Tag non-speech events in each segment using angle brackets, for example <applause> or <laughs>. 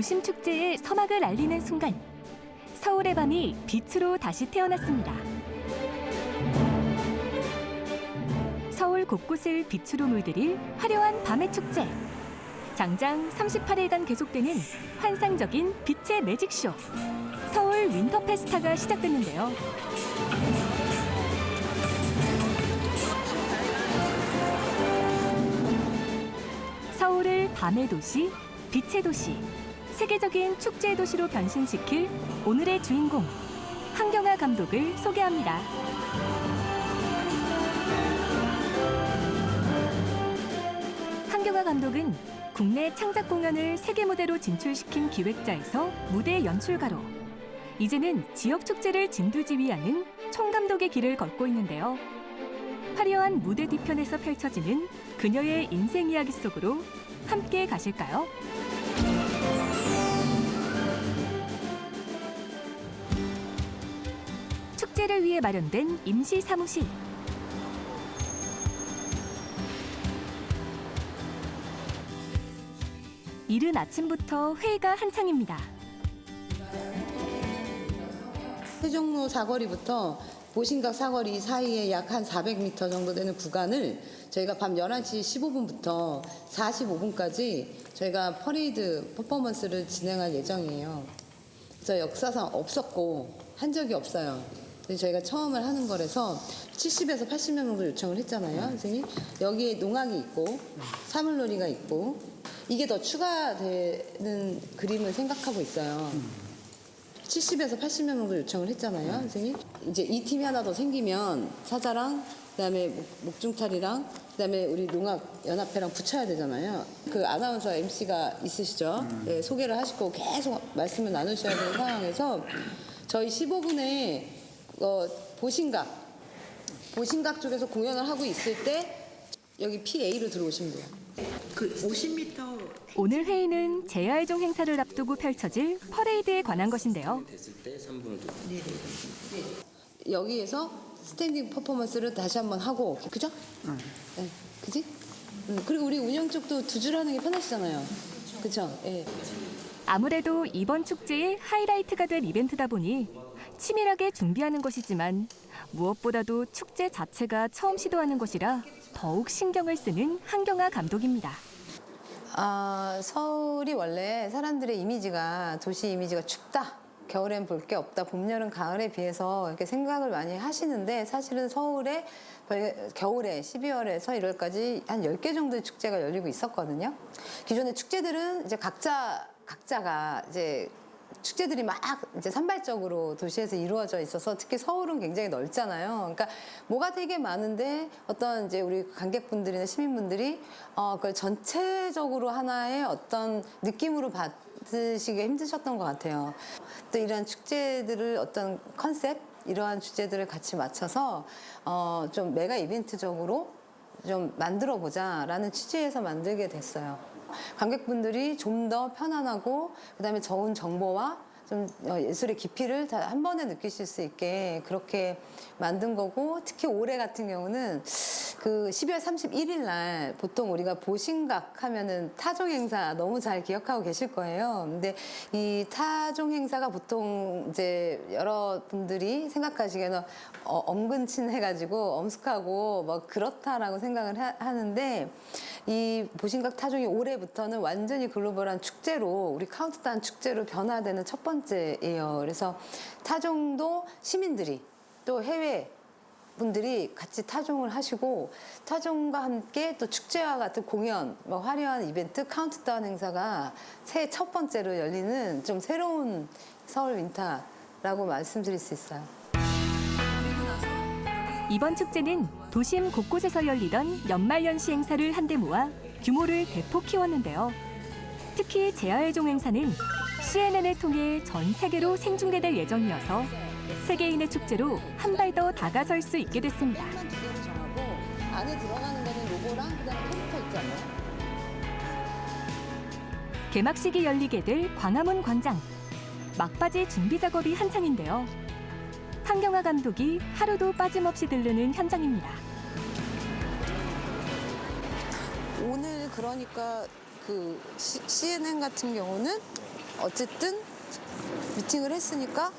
도심 축제의 서막을 알리는 순간 서울의 밤이 빛으로 다시 태어났습니다. 서울 곳곳을 빛으로 물들일 화려한 밤의 축제. 장장 38일간 계속되는 환상적인 빛의 매직쇼. 서울 윈터 페스타가 시작됐는데요. 서울을 밤의 도시, 빛의 도시, 세계적인 축제 도시로 변신시킬 오늘의 주인공 한경화 감독을 소개합니다. 한경화 감독은 국내 창작 공연을 세계 무대로 진출시킨 기획자에서 무대 연출가로 이제는 지역 축제를 진두지휘하는 총감독의 길을 걷고 있는데요. 화려한 무대 뒤편에서 펼쳐지는 그녀의 인생 이야기 속으로 함께 가실까요? 축제를 위해 마련된 임시 사무실. 이른 아침부터 회의가 한창입니다. 세종로 사거리부터 보신각 사거리 사이에 약 한 400m 정도 되는 구간을 저희가 밤 11시 15분부터 45분까지 저희가 퍼레이드 퍼포먼스를 진행할 예정이에요. 그래서 역사상 없었고 한 적이 없어요. 저희가 처음을 하는 거라서 70에서 80명 정도 요청을 했잖아요, 선생님. 여기에 농악이 있고 사물놀이가 있고 이게 더 추가되는 그림을 생각하고 있어요. 70에서 80명 정도 요청을 했잖아요, 선생님. 이제 이 팀이 하나 더 생기면 사자랑 그다음에 목- 목중탈이랑 그다음에 우리 농악 연합회랑 붙여야 되잖아요. 그 아나운서 MC가 있으시죠? 네, 소개를 하시고 계속 말씀을 나누셔야 되는 상황에서 저희 15분에 어, 보신각 보신각 쪽에서 공연을 하고 있을 때 여기 PA로 들어오시면 돼요. 그 50m 오늘 회의는 제야의종 행사를 앞두고 펼쳐질 퍼레이드에 관한 것인데요. 여기에서 스탠딩 퍼포먼스를 다시 한번 하고 그죠? 네, 그지? 음, 그리고 우리 운영 쪽도 두 줄 하는 게 편하시잖아요. 그죠? 예. 아무래도 이번 축제의 하이라이트가 될 이벤트다 보니 치밀하게 준비하는 것이지만 무엇보다도 축제 자체가 처음 시도하는 것이라 더욱 신경을 쓰는 한경아 감독입니다. 아, 서울이 원래 사람들의 이미지가 도시 이미지가 춥다. 겨울엔 볼 게 없다. 봄, 여름, 가을에 비해서 이렇게 생각을 많이 하시는데 사실은 서울에 벌- 겨울에 12월에서 1월까지 한 10개 정도의 축제가 열리고 있었거든요. 기존의 축제들은 이제 각자 각자가 이제 축제들이 막 이제 산발적으로 도시에서 이루어져 있어서 특히 서울은 굉장히 넓잖아요. 그러니까 뭐가 되게 많은데 어떤 이제 우리 관객분들이나 시민분들이 어 그걸 전체적으로 하나의 어떤 느낌으로 받으시기 힘드셨던 것 같아요. 또 이러한 축제들을 어떤 컨셉 이러한 주제들을 같이 맞춰서 어 좀 메가 이벤트적으로 좀 만들어 보자라는 취지에서 만들게 됐어요. 관객분들이 좀 더 편안하고 그다음에 좋은 정보와 좀 어, 예술의 깊이를 다 한 번에 느끼실 수 있게 그렇게 만든 거고 특히 올해 같은 경우는 그 12월 31일 날 보통 우리가 보신각 하면은 타종 행사 너무 잘 기억하고 계실 거예요. 근데 이 타종 행사가 보통 이제 여러분들이 생각하시기에는 어, 엄근친 해가지고 엄숙하고 뭐 그렇다라고 생각을 하, 하는데 이 보신각 타종이 올해부터는 완전히 글로벌한 축제로 우리 카운트다운 축제로 변화되는 첫 번째예요. 그래서 타종도 시민들이 또 해외 분들이 같이 타종을 하시고 타종과 함께 또 축제와 같은 공연, 뭐 화려한 이벤트, 카운트다운 행사가 새해 첫 번째로 열리는 좀 새로운 서울 윈터라고 말씀드릴 수 있어요. 이번 축제는 도심 곳곳에서 열리던 연말연시 행사를 한데 모아 규모를 대폭 키웠는데요. 특히 제야의종 행사는 CNN을 통해 전 세계로 생중계될 예정이어서 세계인의 축제로 한 발 더 다가설 수 있게 됐습니다. 개막식이 열리게 될 광화문 광장. 막바지 준비 작업이 한창인데요. 한경화 감독이 하루도 빠짐없이 들르는 현장입니다. 오늘 그러니까 그 시- CNN 같은 경우는 어쨌든 미팅을 했으니까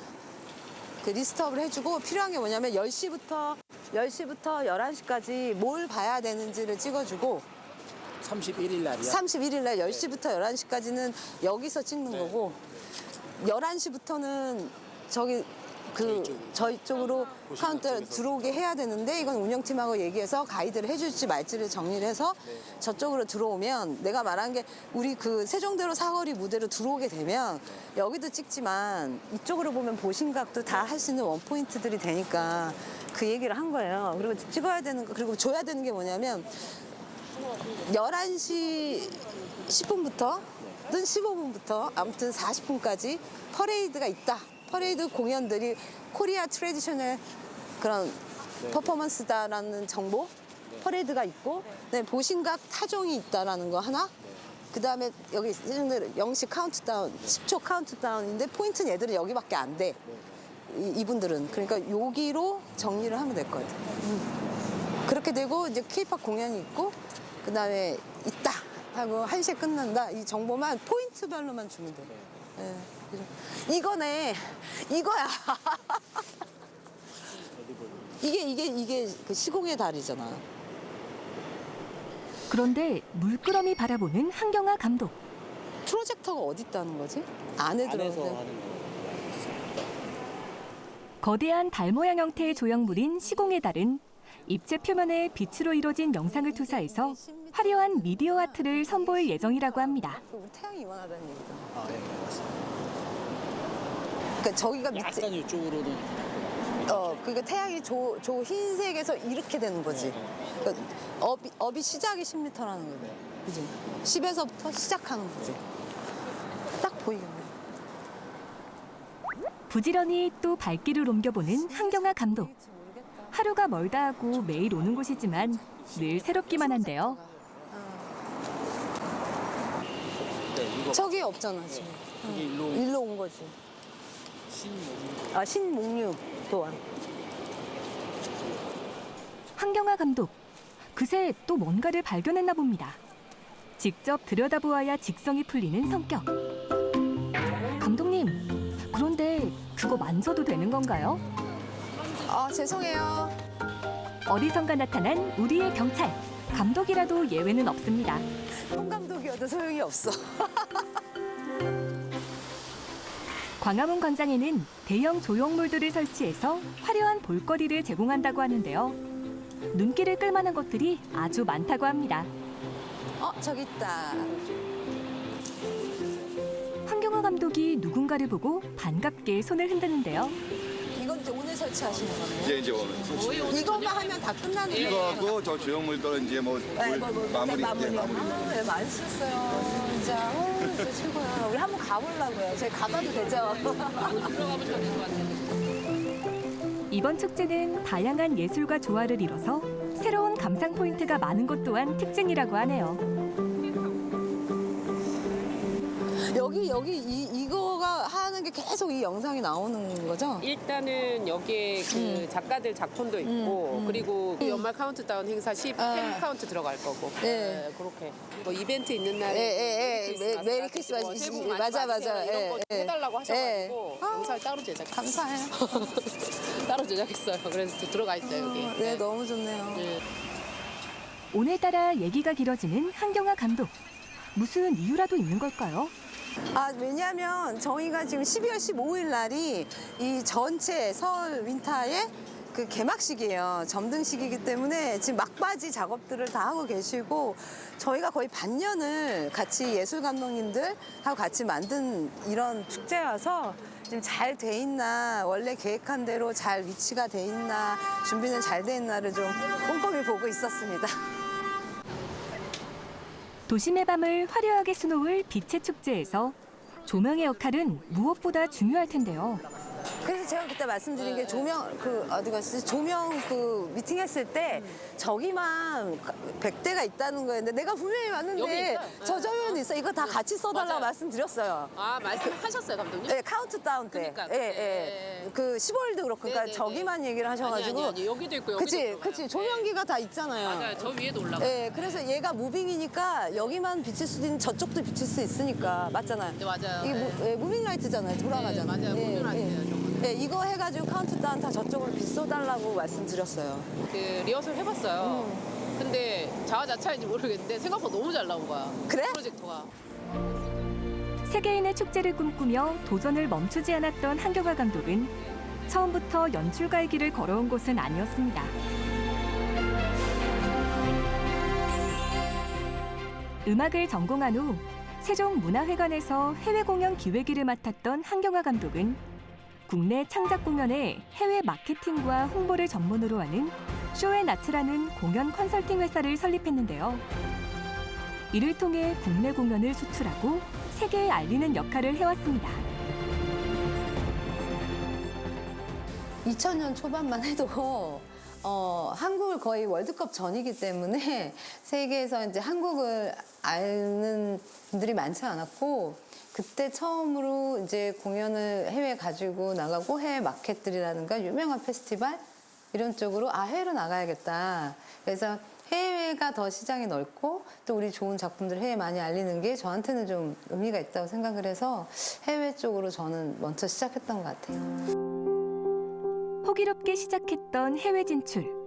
그 리스트업을 해주고 필요한 게 뭐냐면 10시부터 10시부터 11시까지 뭘 봐야 되는지를 찍어주고 31일 날이야. 31일 날 10시부터 11시까지는 여기서 찍는 거고 11시부터는 저기 그 저희 쪽으로 카운터 들어오게 해야 되는데 이건 운영팀하고 얘기해서 가이드를 해줄지 말지를 정리를 해서 저쪽으로 들어오면 내가 말한 게 우리 그 세종대로 사거리 무대로 들어오게 되면 여기도 찍지만 이쪽으로 보면 보신각도 다 할 수 있는 원포인트들이 되니까 그 얘기를 한 거예요. 그리고 찍어야 되는 거 그리고 줘야 되는 게 뭐냐면 11시 10분부터 는 15분부터 아무튼 40분까지 퍼레이드가 있다. 퍼레이드 공연들이 코리아 트레디셔널 그런 퍼포먼스다라는 정보? 퍼레이드가 있고 네, 보신각 타종이 있다라는 거 하나? 그 다음에 여기 영시 카운트다운 10초 카운트다운인데 포인트는 얘들은 여기밖에 안 돼. 이, 이분들은. 그러니까 여기로 정리를 하면 될 것 같아요. 음. 그렇게 되고 이제 케이팝 공연이 있고 그 다음에 있다 하고 한시에 끝난다. 이 정보만 포인트별로만 주면 돼요. 예, 그죠. 이거네 이거야. <laughs> 이게 이게 이게 그 시공의 달이잖아. 그런데 물끄러미 바라보는 한경화 감독. 프로젝터가 어디 있다는 거지? 안에 안에서 들어오는데. 하는 거. 거대한 달 모양 형태의 조형물인 시공의 달은 입체 표면에 빛으로 이루어진 영상을 투사해서 화려한 미디어 아트를 선보일 예정이라고 합니다. 우리 태양이 이만하다는 얘기잖아. 아, 예, 맞습니다. 그러니까 저기가 밑에 약간 이쪽으로는 어, 그러니까 태양이 조, 조 흰색에서 이렇게 되는 거지. 그러니까 업이, 업이 시작이 10m라는 거지. 그지? 10에서부터 시작하는 거지. 딱 보이겠네. 부지런히 또 발길을 옮겨보는 한경화 감독. 하루가 멀다 하고 매일 오는 곳이지만 늘 새롭기만 한데요. 네, 저기 없잖아, 지금. 이게 일로 일로 온 거지. 신목이 아, 신목류 또한. 한경화 감독. 그새 또 뭔가를 발견했나 봅니다. 직접 들여다보아야 직성이 풀리는 성격. 감독님, 그런데 그거 만져도 되는 건가요? 아, 죄송해요. 어디선가 나타난 우리의 경찰. 감독이라도 예외는 없습니다. 송 감독이어도 소용이 없어. <laughs> 광화문 광장에는 대형 조형물들을 설치해서 화려한 볼거리를 제공한다고 하는데요. 눈길을 끌만한 것들이 아주 많다고 합니다. 어, 저기 있다. 황경화 감독이 누군가를 보고 반갑게 손을 흔드는데요. 이건 이제 오늘 설치하시는 거네요. 이제 이제 오늘 솔직히 이것만 하면 다 끝나는 거예요. 이거 하고 저 조형물들은 이제 뭐 네, 뭐, 뭐, 마무리 마무리. 이제 마무리. 아, 네, 많이 쓰셨어요. 진짜. 어, 진짜 최고야. 우리 한번 가보려고요. 저희 가봐도 되죠? 이번 축제는 다양한 예술과 조화를 이뤄서 새로운 감상 포인트가 많은 것 또한 특징이라고 하네요. 여기, 여기, 이, 이거가 하는 게 계속 이 영상이 나오는 거죠? 일단은 여기에 그 작가들 작품도 있고 음, 음. 그리고 그 연말 카운트다운 행사 10 아. 팬 카운트 들어갈 거고 네. 네, 그렇게 뭐 이벤트 있는 예, 날에 예, 예. 메- 메리 크리스마스. 뭐 새해 복 많이 맞아, 받으세요 맞아. 이런 예, 거 예. 해달라고 하셔가지고 예. 아. 영상을 따로 제작 감사해요. <laughs> 따로 제작했어요 그래서 또 들어가 있어요 여기 네, 너무 좋네요. 네. 오늘따라 얘기가 길어지는 한경화 감독. 무슨 이유라도 있는 걸까요? 아, 왜냐면 저희가 지금 12월 15일 날이 이 전체 서울 윈타의 그 개막식이에요. 점등식이기 때문에 지금 막바지 작업들을 다 하고 계시고 저희가 거의 반년을 같이 예술 감독님들하고 같이 만든 이런 축제여서 지금 잘 돼 있나 원래 계획한 대로 잘 위치가 돼 있나 준비는 잘 돼 있나를 좀 꼼꼼히 보고 있었습니다. 도심의 밤을 화려하게 수놓을 빛의 축제에서 조명의 역할은 무엇보다 중요할 텐데요. 그 그래서 제가 그때 말씀드린 게 조명 그 어디 갔지 조명 그 미팅 했을 때 저기만 100대가 있다는 거였는데 내가 분명히 여기 왔는데 있어요. 저 저기는 있어 이거 다 같이 써달라고 맞아요. 말씀드렸어요. 아 말씀하셨어요 감독님? 네, 카운트다운 때. 그러니까, 예, 그때. 예. 그 15일도 그렇고, 그러니까 네네네. 저기만 얘기를 하셔가지고. 아니, 아니. 여기도 있고 여기도 그치, 들어가요. 그치. 조명기가 다 있잖아요. 맞아요 저 위에도 올라가. 요 예, 그래서 얘가 무빙이니까 여기만 비칠 수도 있는 저쪽도 비칠 수 있으니까. 맞잖아요. 네, 맞아요. 이게 네. 무, 예, 무빙 라이트잖아요. 돌아가잖아요. 네, 맞아요. 예, 무빙 라이트예요, 예. 저거는. 예, 이거 해가지고 카운트다운 다 저쪽으로 비춰달라고 말씀드렸어요. 그 리허설 해봤어요. 음. 근데 자화자찬인지 모르겠는데 생각보다 너무 잘 나온 거야. 그래? 프로젝터가. 세계인의 축제를 꿈꾸며 도전을 멈추지 않았던 한경화 감독은 처음부터 연출가의 길을 걸어온 곳은 아니었습니다. 음악을 전공한 후 세종문화회관에서 해외 공연 기획일을 맡았던 한경화 감독은 국내 창작 공연의 해외 마케팅과 홍보를 전문으로 하는 쇼앤아츠라는 공연 컨설팅 회사를 설립했는데요. 이를 통해 국내 공연을 수출하고 세계에 알리는 역할을 해왔습니다. 2000년 초반만 해도 <laughs> 어, 한국을 거의 월드컵 전이기 때문에 <laughs> 세계에서 이제 한국을 아는 분들이 많지 않았고 그때 처음으로 이제 공연을 해외 가지고 나가고 해외 마켓들이라든가 유명한 페스티벌 이런 쪽으로 아 해외로 나가야겠다. 그래서 해외가 더 시장이 넓고 또 우리 좋은 작품들 해외 많이 알리는 게 저한테는 좀 의미가 있다고 생각을 해서 해외 쪽으로 저는 먼저 시작했던 것 같아요. 호기롭게 시작했던 해외 진출.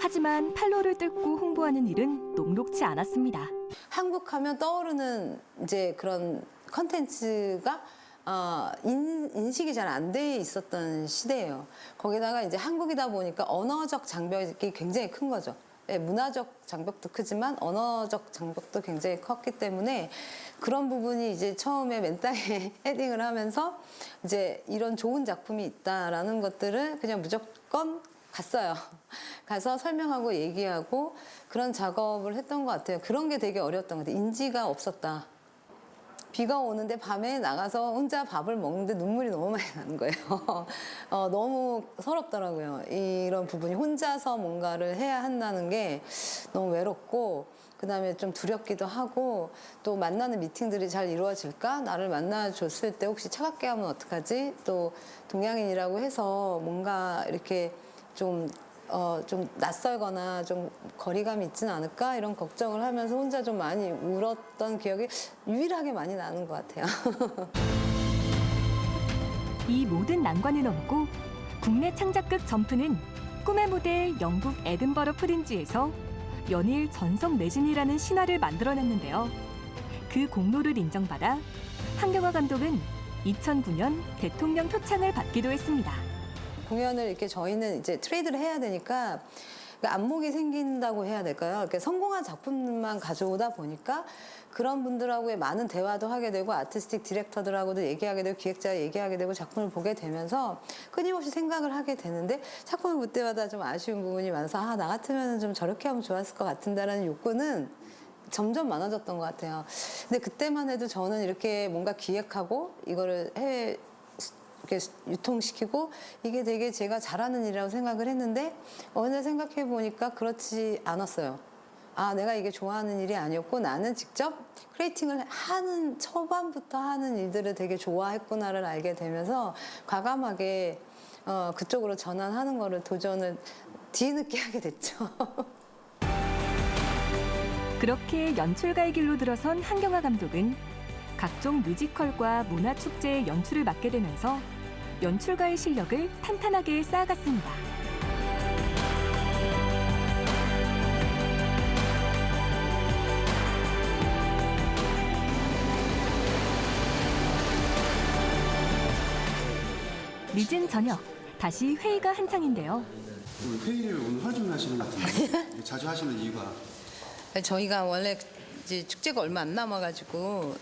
하지만 판로를 뚫고 홍보하는 일은 녹록치 않았습니다. 한국 하면 떠오르는 이제 그런 컨텐츠가 어, 인, 인식이 잘 안 돼 있었던 시대예요. 거기다가 이제 한국이다 보니까 언어적 장벽이 굉장히 큰 거죠. 예, 문화적 장벽도 크지만 언어적 장벽도 굉장히 컸기 때문에 그런 부분이 이제 처음에 맨 땅에 <laughs> 헤딩을 하면서 이제 이런 좋은 작품이 있다라는 것들을 그냥 무조건 갔어요. <laughs> 가서 설명하고 얘기하고 그런 작업을 했던 것 같아요. 그런 게 되게 어려웠던 것 같아요. 인지가 없었다. 비가 오는데 밤에 나가서 혼자 밥을 먹는데 눈물이 너무 많이 나는 거예요. <laughs> 어, 너무 서럽더라고요. 이런 부분이 혼자서 뭔가를 해야 한다는 게 너무 외롭고 그다음에 좀 두렵기도 하고 또 만나는 미팅들이 잘 이루어질까? 나를 만나줬을 때 혹시 차갑게 하면 어떡하지? 또 동양인이라고 해서 뭔가 이렇게 좀 어, 좀 낯설거나 좀 거리감이 있지는 않을까 이런 걱정을 하면서 혼자 좀 많이 울었던 기억이 유일하게 많이 나는 것 같아요. <laughs> 이 모든 난관을 넘고 국내 창작극 점프는 꿈의 무대 영국 에든버러 프린지에서 연일 전성 매진이라는 신화를 만들어냈는데요. 그 공로를 인정받아 한경화 감독은 2009년 대통령 표창을 받기도 했습니다. 공연을 이렇게 저희는 이제 트레이드를 해야 되니까 그 안목이 생긴다고 해야 될까요? 이렇게 성공한 작품만 가져오다 보니까 그런 분들하고의 많은 대화도 하게 되고 아티스틱 디렉터들하고도 얘기하게 되고 기획자 얘기하게 되고 작품을 보게 되면서 끊임없이 생각을 하게 되는데 작품을 볼 때마다 좀 아쉬운 부분이 많아서 아, 나 같으면 좀 저렇게 하면 좋았을 것 같은다라는 욕구는 점점 많아졌던 것 같아요. 근데 그때만 해도 저는 이렇게 뭔가 기획하고 이거를 해외 이렇게 유통시키고 이게 되게 제가 잘하는 일이라고 생각을 했는데 어느 날 생각해 보니까 그렇지 않았어요. 아, 내가 이게 좋아하는 일이 아니었고 나는 직접 크리에이팅을 하는 초반부터 하는 일들을 되게 좋아했구나를 알게 되면서 과감하게 어, 그쪽으로 전환하는 거를 도전을 뒤늦게 <laughs> 하게 됐죠. 그렇게 연출가의 길로 들어선 한경화 감독은 각종 뮤지컬과 문화축제의 연출을 맡게 되면서 연출가의 실력을 탄탄하게 쌓아갔습니다. 늦은 저녁, 다시 회의가 한창인데요. 오늘 회의를 오늘 하루 하시는 것 같은데 자주 하시는 이유가 저희가 원래 이제 축제가 얼마 안 남아가지고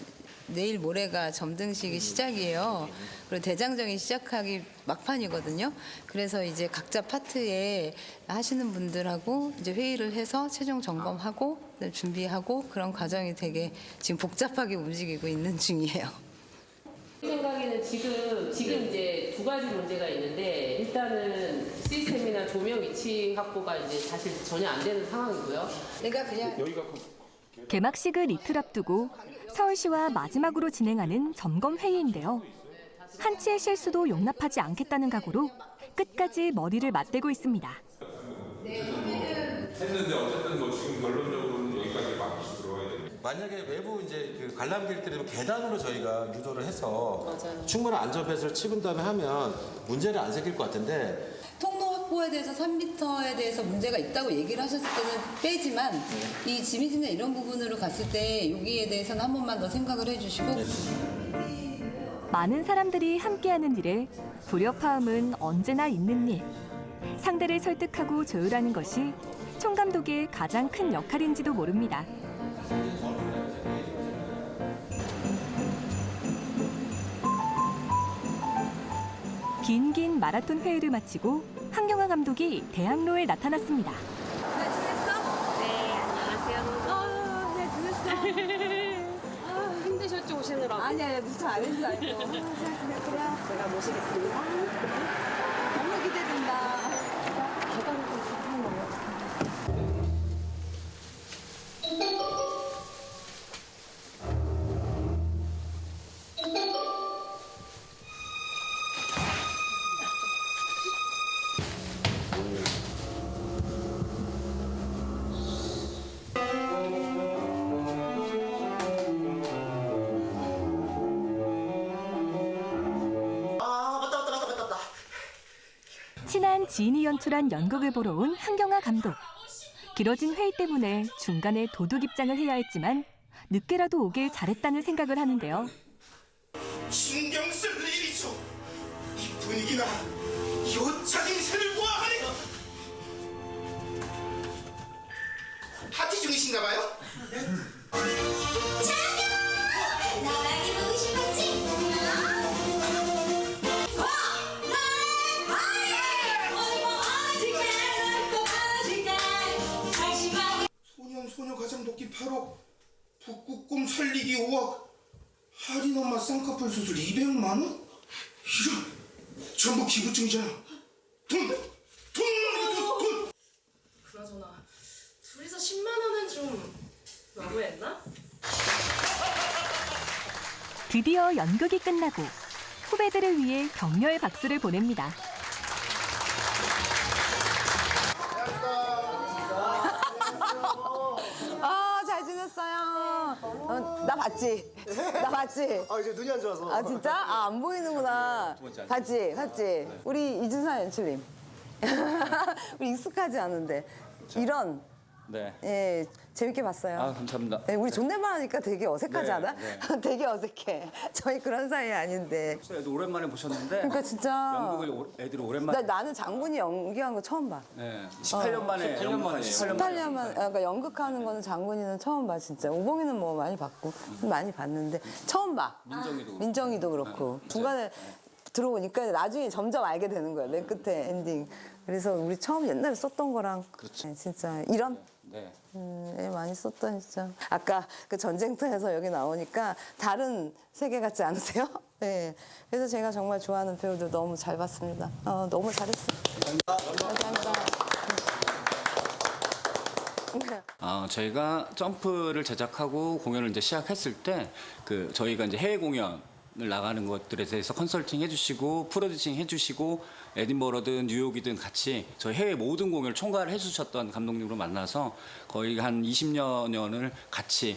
내일 모레가 점등식이 시작이에요. 그리고 대장정이 시작하기 막판이거든요. 그래서 이제 각자 파트에 하시는 분들하고 이제 회의를 해서 최종 점검하고 준비하고 그런 과정이 되게 지금 복잡하게 움직이고 있는 중이에요. 생각에는 지금 지금 이제 두 가지 문제가 있는데 일단은 시스템이나 조명 위치 확보가 이제 사실 전혀 안 되는 상황이고요. 그러니까 그냥 개막식을 이틀 앞두고 서울시와 마지막으로 진행하는 점검 회의인데요. 한치의 실수도 용납하지 않겠다는 각오로 끝까지 머리를 맞대고 있습니다. 했는데 어쨌든 뭐 지금 결론적으로는 여기까지 막히시 들어가야 됩니다. 만약에 외부 이제 그 관람객들이 계단으로 저희가 유도를 해서 충분한 안전벨트를 찍은 다음에 하면 문제를 안 생길 것 같은데 확보에 대해서 3m에 대해서 문제가 있다고 얘기를 하셨을 때는 빼지만 이 지미지나 이런 부분으로 갔을 때 여기에 대해서는 한 번만 더 생각을 해주시고 많은 사람들이 함께하는 일에 불협화음은 언제나 있는 일. 상대를 설득하고 조율하는 것이 총감독의 가장 큰 역할인지도 모릅니다. 긴긴 마라톤 회의를 마치고 한경화 감독이 대학로에 나타났습니다. <laughs> 힘드셨죠 오시느라고. 아니야 무슨 안 했어 알고. 제가 모시겠습니다. 너무 기대된다 연출한 연극을 보러 온 한경화 감독. 길어진 회의 때문에 중간에 도둑 입장을 해야 했지만 늦게라도 오길 잘했다는 생각을 하는데요. 신경 쓸 일이죠. 이 분위기나 이 옷차림새를 보아하니 파티 중이신가 봐요? 돕기 8억 북극곰 살리기 5억 할인 엄마 쌍꺼풀 수술 200만 원? 이런 전부 기부증이잖아 돈! 돈! 돈! 돈! 돈! 그나저나 둘이서 10만 원은 좀 너무했나? 드디어 연극이 끝나고 후배들을 위해 격려의 박수를 보냅니다. 봤지? 나 봤지? <laughs> 아 이제 눈이 안 좋아서. 아, 진짜? 아, 안 보이는구나. 봤지? 봤지? 우리 이준사 연출님. <laughs> 우리 익숙하지 않은데. 이런, 네. 예, 재밌게 봤어요. 아 감사합니다. 네, 우리 존댓말 하니까 되게 어색하지 네, 않아? 네. <laughs> 되게 어색해. <laughs> 저희 그런 사이 아닌데. 애들 오랜만에 보셨는데 그러니까 진짜. 연극을 오- 애들이 나, 오랜만에 나는 장군이 연기한 거 처음 봐. 네. 18년 만에 18년 만에 18년 만, 그러니까 연극하는 거는 장군이는 처음 봐, 진짜. 우봉이는 뭐 많이 봤고, 많이 봤는데, 처음 봐. 민정이도 그렇고. 민정이도 그렇고. 중간에 들어오니까 나중에 점점 알게 되는 거야, 맨 끝에 엔딩. 그래서 우리 처음 옛날에 썼던 거랑, 네, 진짜, 이런? 네. 음, 예, 많이 썼다, 진짜. 아까 그 전쟁터에서 여기 나오니까 다른 세계 같지 않으세요? <laughs> 네. 그래서 제가 정말 좋아하는 배우들 너무 잘 봤습니다. 어, 너무 잘했어요. 감사합니다. 아, 저희가 점프를 제작하고 공연을 이제 시작했을 때 그 저희가 이제 해외 공연을 나가는 것들에 대해서 컨설팅 해주시고 프로듀싱 해주시고 에딘버러든 뉴욕이든 같이 저희 해외 모든 공연을 총괄 해주셨던 감독님으로 만나서 거의 한 20년을 같이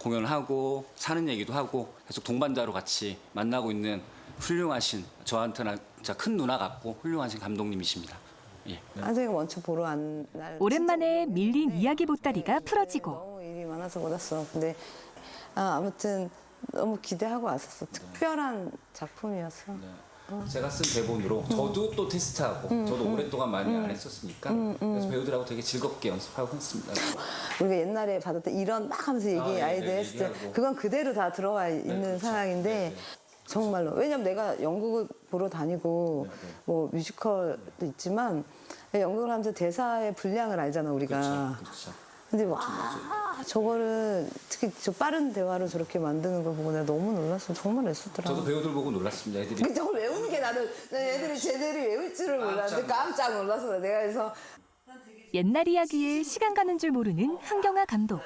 공연을 하고 사는 얘기도 하고 계속 동반자로 같이 만나고 있는 훌륭하신 저한테는 진짜 큰 누나 같고 훌륭하신 감독님이십니다. 예. 아재가 원초 보러 안 날. 오랜만에 밀린 이야기 보따리가 풀어지고 너무 일이 많아서 못 왔어. 근데 아, 아무튼 너무 기대하고 왔었어. 특별한 작품이었어. 제가 쓴 대본으로 저도 또 테스트하고 저도 오랫동안 많이 안 했었으니까 그래서 배우들하고 되게 즐겁게 연습하고 했습니다. <laughs> 우리가 옛날에 받았던 이런 막 하면서 얘기 아, 예, 아이들 예, 했을 때 얘기하고. 그건 그대로 다 들어와 있는 그렇죠. 상황인데 네, 네. 정말로 왜냐면 내가 연극을 보러 다니고 네, 네. 뭐 뮤지컬도 있지만 연극을 하면서 대사의 분량을 알잖아 우리가 그렇죠. 그렇죠. 근데 와 저거를 특히 저 빠른 대화로 저렇게 만드는 걸 보고 내가 너무 놀랐어. 정말 애쓰더라. 저도 배우들 보고 놀랐습니다. 애들이. 근데 저걸 외우는 게 나는 난 애들이 쟤들이 외울 줄을 몰랐는데 깜짝 놀랐어. 내가 그래서 옛날 이야기에 시간 가는 줄 모르는 한경화 감독.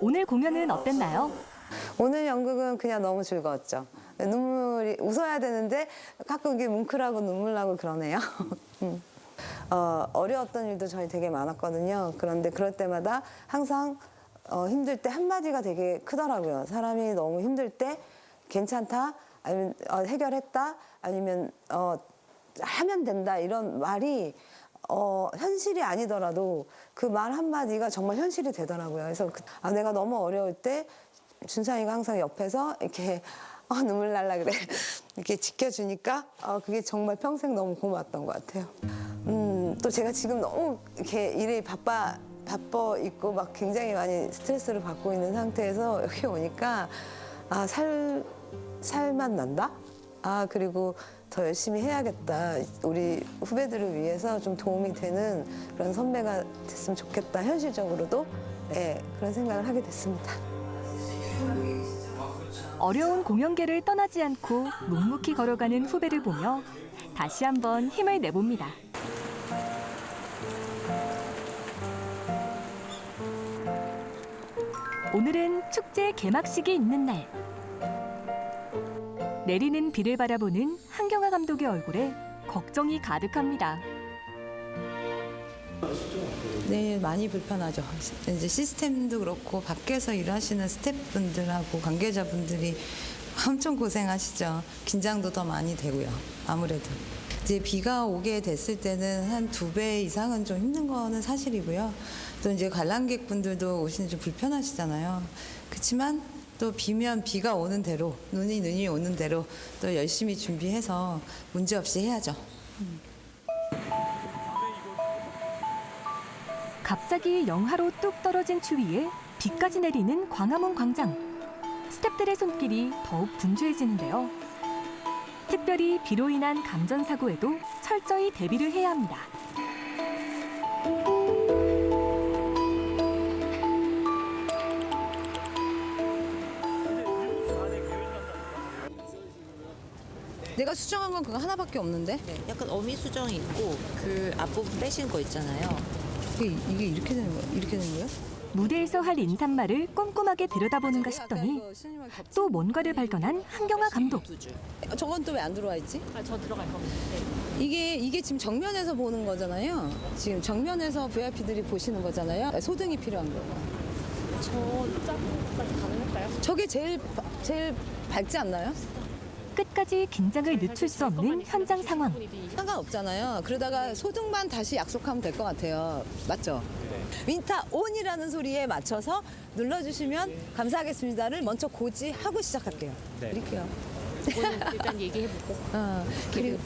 오늘 공연은 어땠나요? 오늘 연극은 그냥 너무 즐거웠죠. 눈물이 웃어야 되는데 가끔 이게 뭉클하고 눈물 나고 그러네요. <laughs> 음. 어, 어려웠던 일도 저희 되게 많았거든요. 그런데 그럴 때마다 항상 어, 힘들 때 한마디가 되게 크더라고요. 사람이 너무 힘들 때 괜찮다, 아니면 어, 해결했다, 아니면 어, 하면 된다 이런 말이 어, 현실이 아니더라도 그 말 한마디가 정말 현실이 되더라고요. 그래서 그- 아, 내가 너무 어려울 때 준상이가 항상 옆에서 이렇게 어, 눈물 날라 그래. <laughs> 이렇게 지켜주니까 어, 그게 정말 평생 너무 고마웠던 것 같아요. 음, 또 제가 지금 너무 이렇게 일이 바빠, 바빠 있고 막 굉장히 많이 스트레스를 받고 있는 상태에서 여기 오니까 아, 살, 살만 난다? 아, 그리고 더 열심히 해야겠다. 우리 후배들을 위해서 좀 도움이 되는 그런 선배가 됐으면 좋겠다. 현실적으로도. 네, 그런 생각을 하게 됐습니다. 어려운 공연계를 떠나지 않고 묵묵히 걸어가는 후배를 보며 다시 한번 힘을 내봅니다. 오늘은 축제 개막식이 있는 날. 내리는 비를 바라보는 한경화 감독의 얼굴에 걱정이 가득합니다. 네, 많이 불편하죠. 이제 시스템도 그렇고 밖에서 일하시는 스태프분들하고 관계자분들이 엄청 고생하시죠. 긴장도 더 많이 되고요. 아무래도. 이제 비가 오게 됐을 때는 한 두 배 이상은 좀 힘든 거는 사실이고요. 또 이제 관람객분들도 오시는 좀 불편하시잖아요. 그렇지만 또 비면 비가 오는 대로, 눈이 눈이 오는 대로 또 열심히 준비해서 문제 없이 해야죠. 갑자기 영하로 뚝 떨어진 추위에 비까지 내리는 광화문 광장. 스탭들의 손길이 더욱 분주해지는데요. 특별히 비로 인한 감전 사고에도 철저히 대비를 해야 합니다. 내가 수정한 건 그거 하나밖에 없는데? 약간 어미 수정이 있고 그 앞부분 빼신 거 있잖아요. 이게, 이게 이렇게 되는 거야? 이렇게 되는 거야? 무대에서 할 인사말을 꼼꼼하게 들여다보는가 싶더니 또 뭔가를 발견한 한경화 감독. 어, 저건 또 왜 안 들어와 있지? 아, 저 들어갈 겁니다. 이게 이게 지금 정면에서 보는 거잖아요. 지금 정면에서 VIP들이 보시는 거잖아요. 소등이 필요한 거예요. 저 짝까지 가능할까요? 저게 제일 바- 제일 밝지 않나요? 끝까지 긴장을 늦출 수 없는 현장 상황. 상관없잖아요. 그러다가 소등만 다시 약속하면 될 것 같아요. 맞죠? 윈터 온이라는 소리에 맞춰서 눌러주시면 감사하겠습니다를 먼저 고지하고 시작할게요. 드릴게요. 일단 얘기해보고. <laughs> 어, 그리고,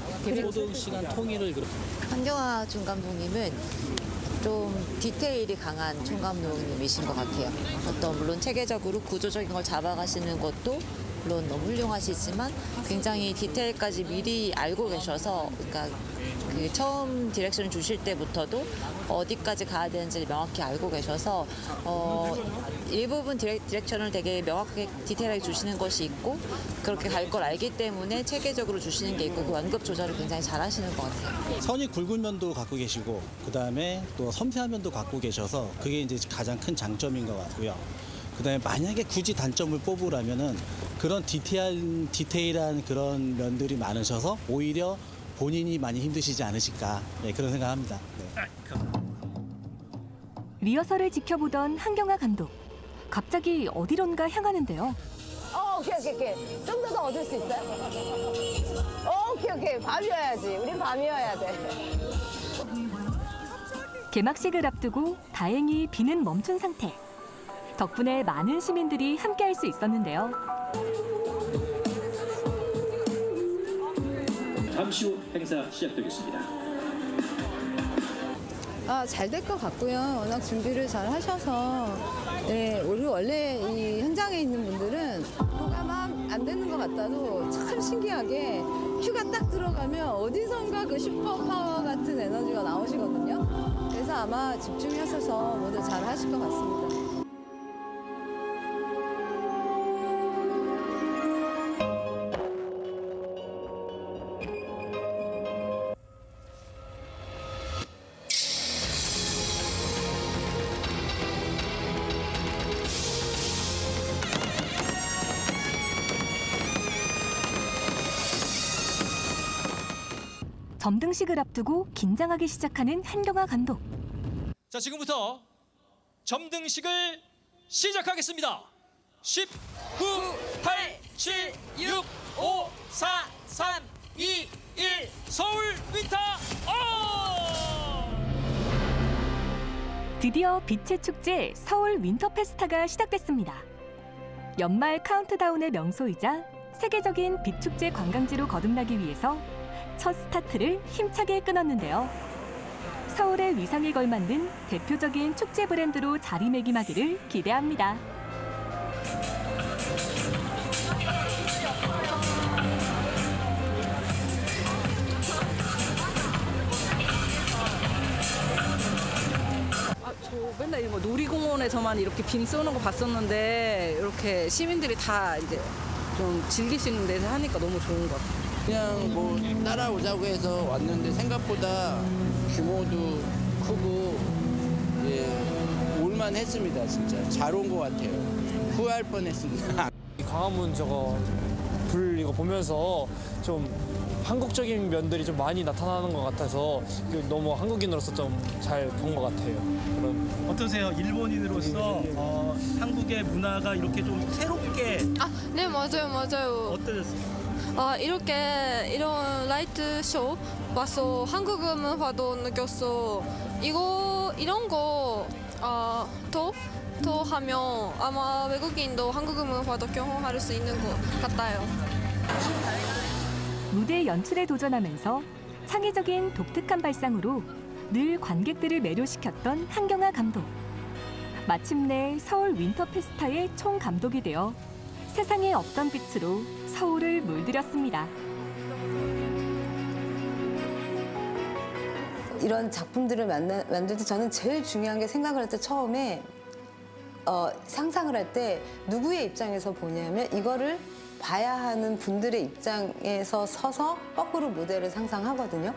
소등 시간 통일을 그렇게 한경화 총감독님은 좀 디테일이 강한 총감독님이신 것 같아요. 어떤 물론 체계적으로 구조적인 걸 잡아가시는 것도 물론 너무 훌륭하시지만 굉장히 디테일까지 미리 알고 계셔서 그러니까 그 처음 디렉션을 주실 때부터도 어디까지 가야 되는지를 명확히 알고 계셔서 어, 일부분 디렉, 디렉션을 되게 명확하게 디테일하게 주시는 것이 있고 그렇게 갈 걸 알기 때문에 체계적으로 주시는 게 있고 그 완급 조절을 굉장히 잘 하시는 것 같아요. 선이 굵은 면도 갖고 계시고 그다음에 또 섬세한 면도 갖고 계셔서 그게 이제 가장 큰 장점인 것 같고요. 그다음에 만약에 굳이 단점을 뽑으라면은 그런 디테일 디테일한 그런 면들이 많으셔서 오히려 본인이 많이 힘드시지 않으실까 네, 그런 생각합니다. 네. 리허설을 지켜보던 한경화 감독. 갑자기 어디론가 향하는데요. 어, 오케이, 오케이, 오케이. 좀 더 더 얻을 수 있어요? 어, 오케이, 오케이. 밤이어야지. 우린 밤이어야 돼. 개막식을 앞두고 다행히 비는 멈춘 상태. 덕분에 많은 시민들이 함께할 수 있었는데요. 잠시 후 행사 시작되겠습니다. 아, 잘 될 것 같고요. 워낙 준비를 잘 하셔서. 네, 우리 원래 이 현장에 있는 분들은 호감함 안 되는 것 같아도 참 신기하게 큐가 딱 들어가면 어디선가 그 슈퍼 파워 같은 에너지가 나오시거든요. 그래서 아마 집중하셔서 모두 잘 하실 것 같습니다. 점등식을 앞두고 긴장하기 시작하는 한경화 감독. 자, 지금부터 점등식을 시작하겠습니다. 10, 9, 8, 7, 6, 5, 4, 3, 2, 1 서울 윈터 어! 드디어 빛의 축제 서울 윈터 페스타가 시작됐습니다. 연말 카운트다운의 명소이자 세계적인 빛 축제 관광지로 거듭나기 위해서 첫 스타트를 힘차게 끊었는데요. 서울의 위상에 걸맞는 대표적인 축제 브랜드로 자리매김하기를 기대합니다. 아, 저 맨날 뭐 놀이공원에서만 이렇게 빔 쏘는 거 봤었는데 이렇게 시민들이 다 이제 좀 즐길 수 있는 데서 하니까 너무 좋은 것 같아요. 그냥 뭐 따라오자고 해서 왔는데 생각보다 규모도 크고 예, 올만 했습니다 진짜 잘 온 것 같아요 후회할 뻔했습니다 <laughs> 광화문 저거 불 이거 보면서 좀 한국적인 면들이 좀 많이 나타나는 것 같아서 그 너무 한국인으로서 좀 잘 본 것 같아요. 그런 어떠세요? 일본인으로서 어, 한국의 문화가 이렇게 좀 새롭게 아, 네 맞아요 맞아요. 어떠셨어요? 아 이렇게 이런 라이트 쇼 와서 한국 문화도 느꼈어. 이거 이런 거아더더 더 하면 아마 외국인도 한국 문화도 경험할 수 있는 것 같아요. 무대 연출에 도전하면서 창의적인 독특한 발상으로 늘 관객들을 매료시켰던 한경화 감독. 마침내 서울 윈터 페스타의 총 감독이 되어 세상에 없던 빛으로 서울을 물들였습니다. 이런 작품들을 만나, 만들 때 저는 제일 중요한 게 생각을 할 때 처음에 어, 상상을 할 때 누구의 입장에서 보냐면 이거를 봐야 하는 분들의 입장에서 서서 거꾸로 무대를 상상하거든요.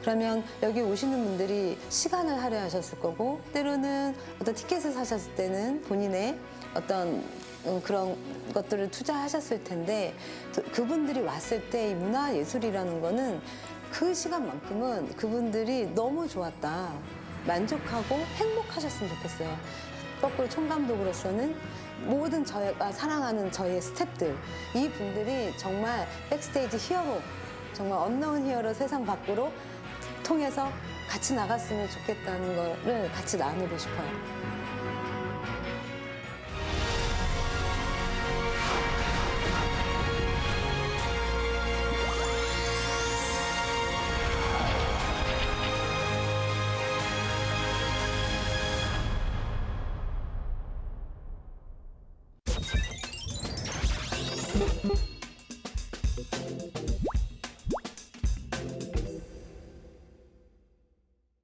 그러면 여기 오시는 분들이 시간을 할애하셨을 거고 때로는 어떤 티켓을 사셨을 때는 본인의 어떤 음, 그런 것들을 투자하셨을 텐데 또 그분들이 왔을 때 이 문화 예술이라는 거는 그 시간만큼은 그분들이 너무 좋았다. 만족하고 행복하셨으면 좋겠어요. 거꾸로 총감독으로서는 모든 저희가 사랑하는 저희의 스탭들, 이 분들이 정말 백스테이지 히어로, 정말 언너운 히어로 세상 밖으로 통해서 같이 나갔으면 좋겠다는 거를 같이 나누고 싶어요.